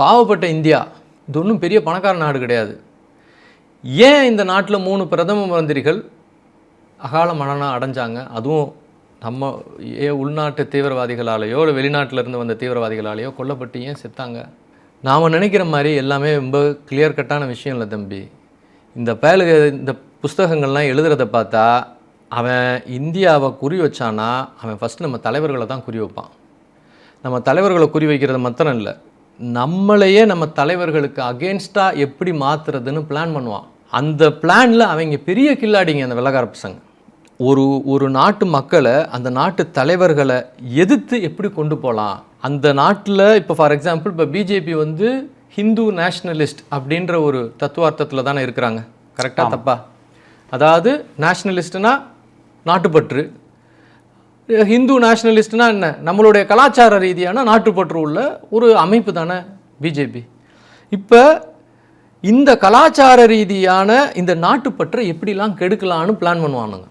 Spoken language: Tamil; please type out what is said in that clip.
பாவப்பட்ட இந்தியா. இது ஒன்றும் பெரிய பணக்கார நாடு கிடையாது. ஏன் இந்த நாட்டில் மூணு பிரதம மந்திரிகள் அகால மரணம் அடைஞ்சாங்க? அதுவும் நம்ம ஏ உள்நாட்டு தீவிரவாதிகளாலேயோ இல்லை வெளிநாட்டிலேருந்து வந்த தீவிரவாதிகளாலேயோ கொல்லப்பட்டு ஏன் செத்தாங்க? நாம் நினைக்கிற மாதிரி எல்லாமே ரொம்ப கிளியர் கட்டான விஷயம் இல்லை தம்பி. இந்த பயலுக இந்த புஸ்தகங்கள்லாம் எழுதுறத பார்த்தா அவன் இந்தியாவை குறி வச்சானா அவன் ஃபஸ்ட்டு நம்ம தலைவர்களை தான் குறி வைப்பான். நம்ம தலைவர்களை குறி வைக்கிறது மாத்திரம் இல்லை. நம்மளையே நம்ம தலைவர்களுக்கு அகேன்ஸ்டாக எப்படி மாற்றுறதுன்னு பிளான் பண்ணுவான். அந்த பிளானில் அவங்க பெரிய கில்லாடிங்க அந்த வெள்ளக்கார பசங்க ஒரு ஒரு நாட்டு மக்களை அந்த நாட்டு தலைவர்களை எதிர்த்து எப்படி கொண்டு போகலாம் அந்த நாட்டில் இப்போ ஃபார் எக்ஸாம்பிள் இப்போ பிஜேபி வந்து ஹிந்து நேஷ்னலிஸ்ட் அப்படின்ற ஒரு தத்துவார்த்தத்தில் தானே இருக்கிறாங்க. கரெக்டாக தப்பா? அதாவது நேஷ்னலிஸ்ட்னா நாட்டுப்பற்று ஹிந்து நேஷ்னலிஸ்ட்னா என்ன? நம்மளுடைய கலாச்சார ரீதியான நாட்டுப்பற்று உள்ள ஒரு அமைப்பு தானே பிஜேபி இப்போ இந்த கலாச்சார ரீதியான இந்த நாட்டுப்பற்றை எப்படிலாம் கெடுக்கலான்னு பிளான் பண்ணுவானுங்க?